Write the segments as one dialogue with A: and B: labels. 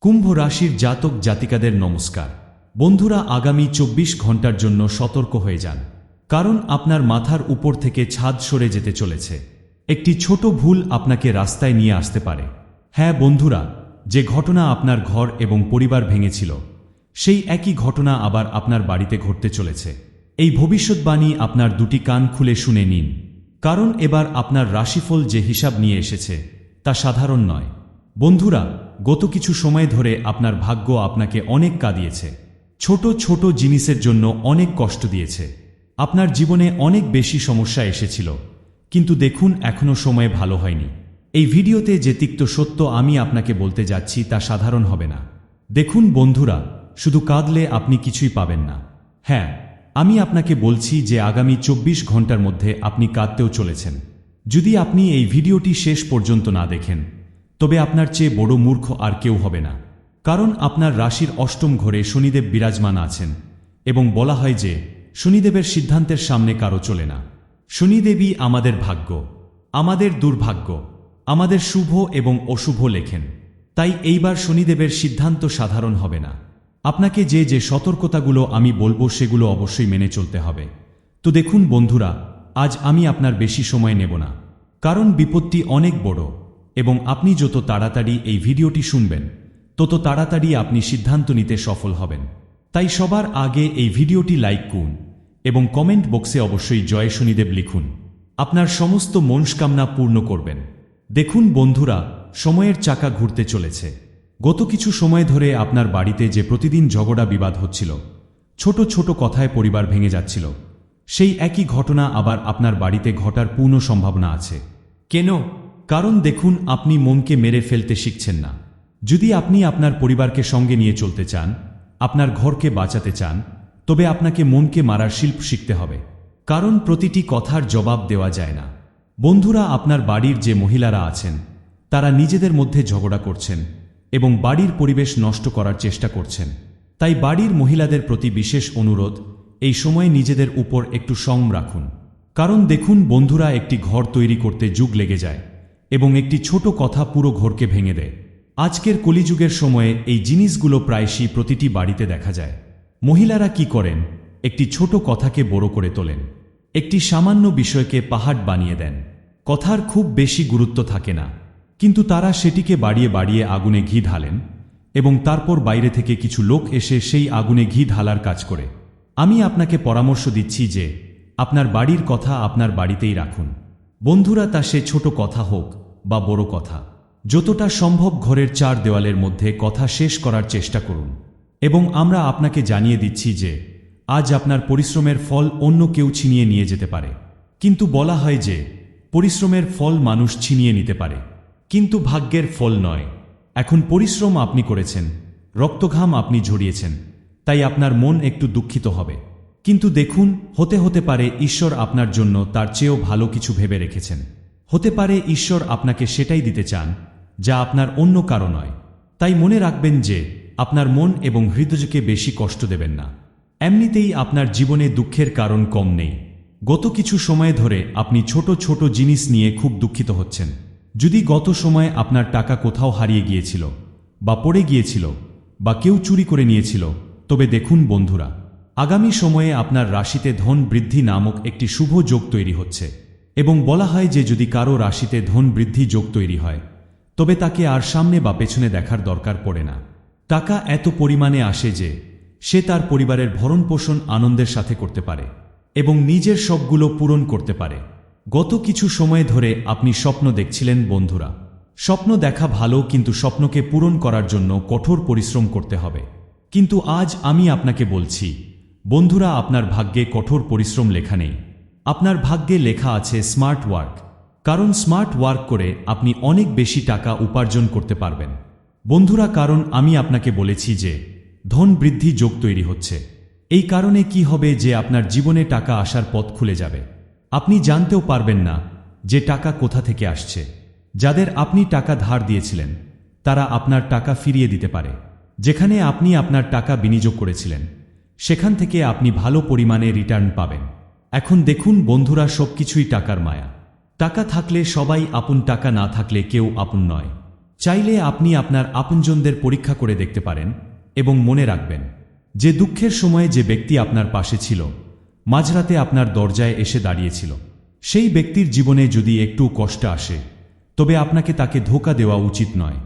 A: কুম্ভ রাশির জাতক জাতিকাদের নমস্কার। বন্ধুরা আগামী চব্বিশ ঘণ্টার জন্য সতর্ক হয়ে যান। কারণ আপনার মাথার উপর থেকে ছাদ সরে যেতে চলেছে। একটি ছোট ভুল আপনাকে রাস্তায় নিয়ে আসতে পারে। হ্যাঁ বন্ধুরা, যে ঘটনা আপনার ঘর এবং পরিবার ভেঙেছিল, সেই একই ঘটনা আবার আপনার বাড়িতে ঘটতে চলেছে। এই ভবিষ্যৎবাণী আপনার দুটি কান খুলে শুনে নিন। কারণ এবার আপনার রাশিফল যে হিসাব নিয়ে এসেছে, তা সাধারণ নয়। বন্ধুরা গত কিছু সময় ধরে আপনার ভাগ্য আপনাকে অনেক কাঁদিয়েছে। ছোট ছোট জিনিসের জন্য অনেক কষ্ট দিয়েছে। আপনার জীবনে অনেক বেশি সমস্যা এসেছিল। কিন্তু দেখুন এখনও সময় ভালো হয়নি। এই ভিডিওতে যে তিক্ত সত্য আমি আপনাকে বলতে যাচ্ছি তা সাধারণ হবে না। দেখুন বন্ধুরা, শুধু কাঁদলে আপনি কিছুই পাবেন না। হ্যাঁ আমি আপনাকে বলছি যে আগামী চব্বিশ ঘণ্টার মধ্যে আপনি কাঁদতেও চলেছেন। যদি আপনি এই ভিডিওটি শেষ পর্যন্ত না দেখেন তবে আপনার চেয়ে বড় মূর্খ আর কেউ হবে না। কারণ আপনার রাশির অষ্টম ঘরে শনিদেব বিরাজমান আছেন এবং বলা হয় যে, শনিদেবের সিদ্ধান্তের সামনে কারও চলে না। শনিদেবী আমাদের ভাগ্য, আমাদের দুর্ভাগ্য, আমাদের শুভ এবং অশুভ লেখেন। তাই এইবার শনিদেবের সিদ্ধান্ত সাধারণ হবে না। আপনাকে যে যে সতর্কতাগুলো আমি বলব সেগুলো অবশ্যই মেনে চলতে হবে। তো দেখুন বন্ধুরা, আজ আমি আপনার বেশি সময় নেব না। কারণ বিপত্তি অনেক বড়। এবং আপনি যত তাড়াতাড়ি এই ভিডিওটি শুনবেন, তত তাড়াতাড়ি আপনি সিদ্ধান্ত নিতে সফল হবেন। তাই সবার আগে এই ভিডিওটি লাইক করুন এবং কমেন্ট বক্সে অবশ্যই জয় শনিদেব লিখুন। আপনার সমস্ত মনস্কামনা পূর্ণ করবেন। দেখুন বন্ধুরা, সময়ের চাকা ঘুরতে চলেছে। গত কিছু সময় ধরে আপনার বাড়িতে যে প্রতিদিন ঝগড়া বিবাদ হচ্ছিল, ছোট ছোট কথায় পরিবার ভেঙে যাচ্ছিল, সেই একই ঘটনা আবার আপনার বাড়িতে ঘটার পূর্ণ সম্ভাবনা আছে। কেন? কারণ দেখুন, আপনি মনকে মেরে ফেলতে শিখছেন না। যদি আপনি আপনার পরিবারকে সঙ্গে নিয়ে চলতে চান, আপনার ঘরকে বাঁচাতে চান, তবে আপনাকে মনকে মারার শিল্প শিখতে হবে। কারণ প্রতিটি কথার জবাব দেওয়া যায় না। বন্ধুরা, আপনার বাড়ির যে মহিলারা আছেন, তারা নিজেদের মধ্যে ঝগড়া করছেন এবং বাড়ির পরিবেশ নষ্ট করার চেষ্টা করছেন। তাই বাড়ির মহিলাদের প্রতি বিশেষ অনুরোধ, এই সময়ে নিজেদের উপর একটু সংযম রাখুন। কারণ দেখুন, বন্ধুরা একটি ঘর তৈরি করতে যুগ লেগে যায়। এবং একটি ছোট কথা পুরো ঘরকে ভেঙে দেয়। আজকের কলিযুগের সময়ে এই জিনিসগুলো প্রায়শই প্রতিটি বাড়িতে দেখা যায়। মহিলারা কি করেন? একটি ছোট কথাকে বড় করে তোলেন। একটি সামান্য বিষয়কে পাহাড় বানিয়ে দেন। কথার খুব বেশি গুরুত্ব থাকে না। কিন্তু তারা সেটিকে বাড়িয়ে বাড়িয়ে আগুনে ঘি ঢালেন এবং তারপর বাইরে থেকে কিছু লোক এসে সেই আগুনে ঘি ঢালার কাজ করে। আমি আপনাকে পরামর্শ দিচ্ছি যে আপনার বাড়ির কথা আপনার বাড়িতেই রাখুন। বন্ধুরা তা সে ছোট কথা হোক বা বড় কথা। যতটা সম্ভব ঘরের চার দেওয়ালের মধ্যে কথা শেষ করার চেষ্টা করুন। এবং আমরা আপনাকে জানিয়ে দিচ্ছি যে, আজ আপনার পরিশ্রমের ফল অন্য কেউ ছিনিয়ে নিয়ে যেতে পারে। কিন্তু বলা হয় যে, পরিশ্রমের ফল মানুষ ছিনিয়ে নিতে পারে। কিন্তু ভাগ্যের ফল নয়। এখন পরিশ্রম আপনি করেছেন, রক্তঘাম আপনি ঝরিয়েছেন। তাই আপনার মন একটু দুঃখিত হবে। কিন্তু দেখুন, হতে হতে পারে ঈশ্বর আপনার জন্য তার চেয়েও ভালো কিছু ভেবে রেখেছেন। হতে পারে ঈশ্বর আপনাকে সেটাই দিতে চান, যা আপনার অন্য কারও নয়। তাই মনে রাখবেন যে, আপনার মন এবং হৃদয়কে বেশি কষ্ট দেবেন না। এমনিতেই আপনার জীবনে দুঃখের কারণ কম নেই। গত কিছু সময় ধরে আপনি ছোট ছোট জিনিস নিয়ে খুব দুঃখিত হচ্ছেন। যদি গত সময় আপনার টাকা কোথাও হারিয়ে গিয়েছিল, বা পড়ে গিয়েছিল, বা কেউ চুরি করে নিয়েছিল, তবে দেখুন বন্ধুরা আগামী সময়ে আপনার রাশিতে ধন বৃদ্ধি নামক একটি শুভ যোগ তৈরি হচ্ছে, এবং বলা হয় যে যদি কারও রাশিতে ধন বৃদ্ধি যোগ তৈরি হয়, তবে তাকে আর সামনে বা পেছনে দেখার দরকার পড়ে না। টাকা এত পরিমাণে আসে যে, সে তার পরিবারের ভরণ পোষণ আনন্দের সাথে করতে পারে, এবং নিজের সবগুলো পূরণ করতে পারে। গত কিছু সময় ধরে আপনি স্বপ্ন দেখছিলেন, বন্ধুরা। স্বপ্ন দেখা ভালো, কিন্তু স্বপ্নকে পূরণ করার জন্য কঠোর পরিশ্রম করতে হবে। কিন্তু আজ আমি আপনাকে বলছি বন্ধুরা, আপনার ভাগ্যে কঠোর পরিশ্রম লেখা নেই। আপনার ভাগ্যে লেখা আছে স্মার্ট ওয়ার্ক কারণ স্মার্ট ওয়ার্ক করে আপনি অনেক বেশি টাকা উপার্জন করতে পারবেন। বন্ধুরা, কারণ আমি আপনাকে বলেছি যে, ধন বৃদ্ধি যোগ তৈরি হচ্ছে। এই কারণে কি হবে যে আপনার জীবনে টাকা আসার পথ খুলে যাবে। আপনি জানতেও পারবেন না যে টাকা কোথা থেকে আসছে। যাদের আপনি টাকা ধার দিয়েছিলেন, তারা আপনার টাকা ফিরিয়ে দিতে পারে। যেখানে আপনি আপনার টাকা বিনিয়োগ করেছিলেন। সেখান থেকে আপনি ভালো পরিমাণে রিটার্ন পাবেন। এখন দেখুন বন্ধুরা সবকিছুই টাকার মায়া। টাকা থাকলে সবাই আপন টাকা না থাকলে কেউ আপন নয়। চাইলে আপনি আপনার আপনজনদের পরীক্ষা করে দেখতে পারেন এবং মনে রাখবেন, যে দুঃখের সময়ে যে ব্যক্তি আপনার পাশে ছিল, মাঝরাতে আপনার দরজায় এসে দাঁড়িয়েছিল, সেই ব্যক্তির জীবনে যদি একটু কষ্ট আসে, তবে আপনাকে তাকে ধোকা দেওয়া উচিত নয়।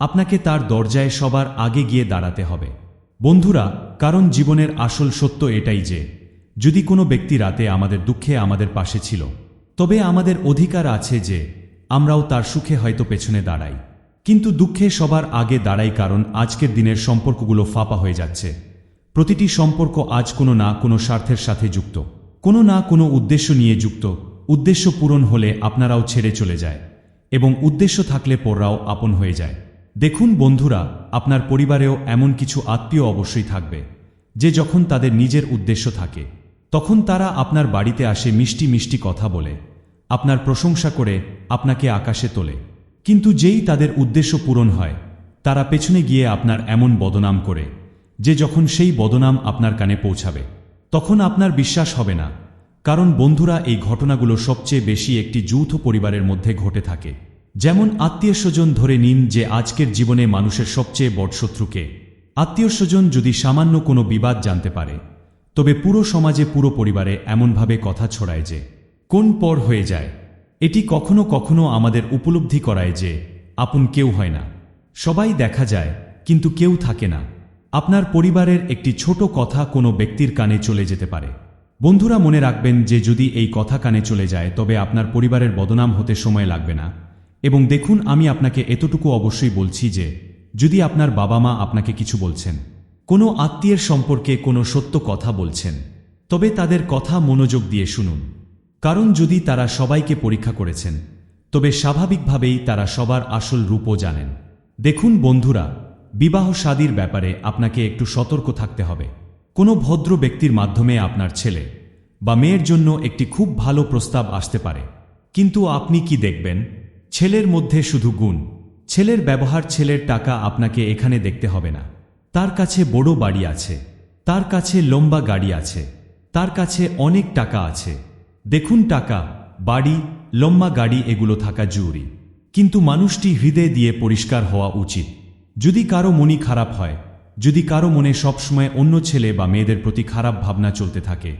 A: আপনাকে তার দরজায় সবার আগে গিয়ে দাঁড়াতে হবে। বন্ধুরা, কারণ জীবনের আসল সত্য এটাই যে, যদি কোনো ব্যক্তি রাতে আমাদের দুঃখে আমাদের পাশে ছিল, তবে আমাদের অধিকার আছে যে, আমরাও তার সুখে হয়তো পেছনে দাঁড়াই। কিন্তু দুঃখে সবার আগে দাঁড়াই কারণ আজকের দিনের সম্পর্কগুলো ফাঁপা হয়ে যাচ্ছে। প্রতিটি সম্পর্ক আজ কোনো না কোনো স্বার্থের সাথে যুক্ত। কোনো না কোনো উদ্দেশ্য নিয়ে যুক্ত। উদ্দেশ্য পূরণ হলে আপনারাও ছেড়ে চলে যায় এবং উদ্দেশ্য থাকলে পররাও আপন হয়ে যায়। দেখুন বন্ধুরা, আপনার পরিবারেও এমন কিছু আত্মীয় অবশ্যই থাকবে, যে যখন তাদের নিজের উদ্দেশ্য থাকে। তখন তারা আপনার বাড়িতে আসে মিষ্টি মিষ্টি কথা বলে, আপনার প্রশংসা করে, আপনাকে আকাশে তোলে। কিন্তু যেই তাদের উদ্দেশ্য পূরণ হয়, তারা পেছনে গিয়ে আপনার এমন বদনাম করে, যে যখন সেই বদনাম আপনার কানে পৌঁছাবে, তখন আপনার বিশ্বাস হবে না। কারণ বন্ধুরা, এই ঘটনাগুলো সবচেয়ে বেশি একটি যৌথ পরিবারের মধ্যে ঘটে থাকে। যেমন আত্মীয় স্বজন ধরে নিন যে আজকের জীবনে মানুষের সবচেয়ে বড় শত্রুকে। আত্মীয় স্বজন যদি সামান্য কোনো বিবাদ জানতে পারে, তবে পুরো সমাজে পুরো পরিবারে এমনভাবে কথা ছড়ায় যে, কোন পর হয়ে যায়? এটি কখনো কখনো আমাদের উপলব্ধি করায় যে, আপন কেউ হয় না। সবাই দেখা যায়, কিন্তু কেউ থাকে না। আপনার পরিবারের একটি ছোট কথা কোনো ব্যক্তির কানে চলে যেতে পারে। বন্ধুরা মনে রাখবেন যে যদি এই কথা কানে চলে যায়, তবে আপনার পরিবারের বদনাম হতে সময় লাগবে না। এবং দেখুন, আমি আপনাকে এতটুকু অবশ্যই বলছি যে, যদি আপনার বাবা মা আপনাকে কিছু বলছেন, কোনো আত্মীয়ের সম্পর্কে কোনো সত্য কথা বলছেন, তবে তাদের কথা মনোযোগ দিয়ে শুনুন। কারণ যদি তারা সবাইকে পরীক্ষা করেছেন, তবে স্বাভাবিকভাবেই তারা সবার আসল রূপও জানেন। দেখুন বন্ধুরা, বিবাহ শাদীর ব্যাপারে আপনাকে একটু সতর্ক থাকতে হবে। কোনো ভদ্র ব্যক্তির মাধ্যমে আপনার ছেলে বা মেয়ের জন্য একটি খুব ভালো প্রস্তাব আসতে পারে। কিন্তু আপনি কি দেখবেন? ছেলের মধ্যে শুধু গুণ। ছেলের ব্যবহার ছেলের টাকা আপনাকে এখানে দেখতে হবে না। তার কাছে বড় বাড়ি আছে। তার কাছে লম্বা গাড়ি আছে। তার কাছে অনেক টাকা আছে। দেখুন টাকা, বাড়ি, লম্বা গাড়ি এগুলো থাকা জরুরি। কিন্তু মানুষটি হৃদয় দিয়ে পরিষ্কার হওয়া উচিত। যদি কারও মনি খারাপ হয়, যদি কারও মনে সবসময় অন্য ছেলে বা মেয়েদের প্রতি খারাপ ভাবনা চলতে থাকে,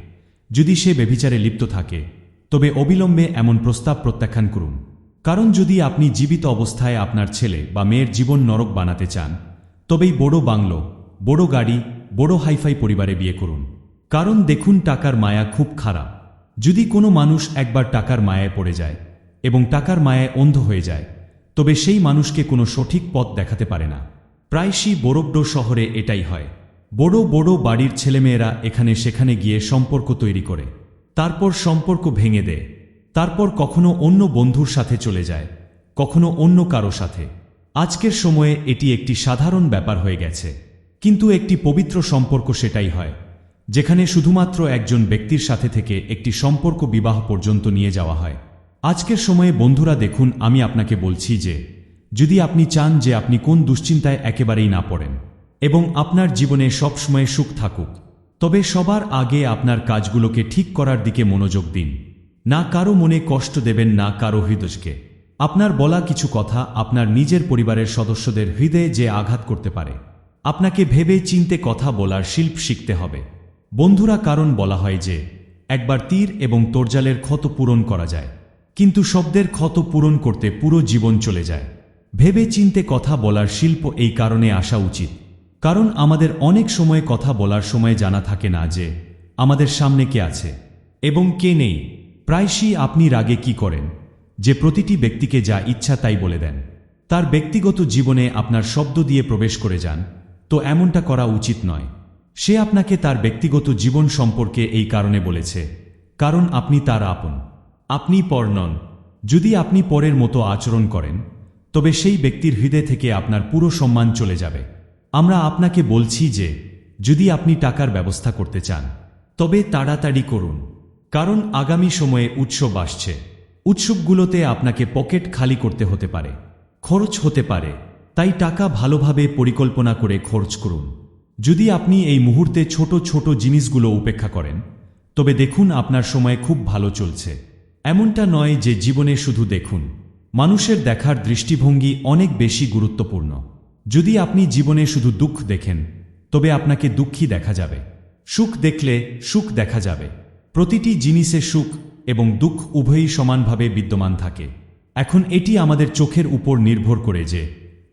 A: যদি সে বেভিচারে লিপ্ত থাকে, তবে অবিলম্বে এমন প্রস্তাব প্রত্যাখ্যান করুন। কারণ যদি আপনি জীবিত অবস্থায় আপনার ছেলে বা মেয়ের জীবন নরক বানাতে চান, তবেই বড় বাংলো, বড় গাড়ি, বড় হাইফাই পরিবারে বিয়ে করুন। কারণ দেখুন টাকার মায়া খুব খারাপ। যদি কোনো মানুষ একবার টাকার মায়ায় পড়ে যায় এবং টাকার মায়ায় অন্ধ হয়ে যায়, তবে সেই মানুষকে কোনো সঠিক পথ দেখাতে পারে না। প্রায়শই বরফডো শহরে এটাই হয়। বড় বড় বাড়ির ছেলেমেয়েরা এখানে সেখানে গিয়ে সম্পর্ক তৈরি করে। তারপর সম্পর্ক ভেঙে দেয়। তারপর কখনো অন্য বন্ধুর সাথে চলে যায়, কখনো অন্য কারও সাথে। আজকের সময়ে এটি একটি সাধারণ ব্যাপার হয়ে গেছে, কিন্তু একটি পবিত্র সম্পর্ক সেটাই হয়, যেখানে শুধুমাত্র একজন ব্যক্তির সাথে থেকে একটি সম্পর্ক বিবাহ পর্যন্ত নিয়ে যাওয়া হয়। আজকের সময়ে বন্ধুরা দেখুন, আমি আপনাকে বলছি যে, যদি আপনি চান যে আপনি কোন দুশ্চিন্তায় একেবারেই না পড়েন, এবং আপনার জীবনে সবসময় সুখ থাকুক, তবে সবার আগে আপনার কাজগুলোকে ঠিক করার দিকে মনোযোগ দিন। না কারও মনে কষ্ট দেবেন না কারও হৃদয়কে। আপনার বলা কিছু কথা আপনার নিজের পরিবারের সদস্যদের হৃদয়ে যে আঘাত করতে পারে। আপনাকে ভেবে চিনতে কথা বলার শিল্প শিখতে হবে। বন্ধুরা কারণ বলা হয় যে, একবার তীর এবং তোরজালের ক্ষত পূরণ করা যায়। কিন্তু শব্দের ক্ষত পূরণ করতে পুরো জীবন চলে যায়। ভেবে চিনতে কথা বলার শিল্প এই কারণে আসা উচিত। কারণ আমাদের অনেক সময় কথা বলার সময় জানা থাকে না যে, আমাদের সামনে কে আছে এবং কে নেই। প্রায়শই আপনি রাগে কি করেন? যে প্রতিটি ব্যক্তিকে যা ইচ্ছা তাই বলে দেন। তার ব্যক্তিগত জীবনে আপনার শব্দ দিয়ে প্রবেশ করে যান, তো এমনটা করা উচিত নয়। সে আপনাকে তার ব্যক্তিগত জীবন সম্পর্কে এই কারণে বলেছে, কারণ আপনি তার আপন। আপনি পর নন। যদি আপনি পরের মতো আচরণ করেন, তবে সেই ব্যক্তির হৃদয় থেকে আপনার পুরো সম্মান চলে যাবে। আমরা আপনাকে বলছি যে, যদি আপনি টাকার ব্যবস্থা করতে চান, তবে তাড়াতাড়ি করুন। কারণ আগামী সময়ে উৎসব আসছে। উৎসবগুলোতে আপনাকে পকেট খালি করতে হতে পারে। খরচ হতে পারে। তাই টাকা ভালোভাবে পরিকল্পনা করে খরচ করুন। যদি আপনি এই মুহূর্তে ছোট ছোট জিনিসগুলো উপেক্ষা করেন, তবে দেখুন আপনার সময় খুব ভালো চলছে। এমনটা নয় যে জীবনে শুধু দেখুন। মানুষের দেখার দৃষ্টিভঙ্গি অনেক বেশি গুরুত্বপূর্ণ। যদি আপনি জীবনে শুধু দুঃখ দেখেন, তবে আপনাকে দুঃখী দেখা যাবে। সুখ দেখলে সুখ দেখা যাবে। প্রতিটি জিনিসে সুখ এবং দুঃখ উভয়ই সমানভাবে বিদ্যমান থাকে। এখন এটি আমাদের চোখের উপর নির্ভর করে যে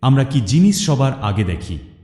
A: আমরা কি জিনিস সবার আগে দেখি।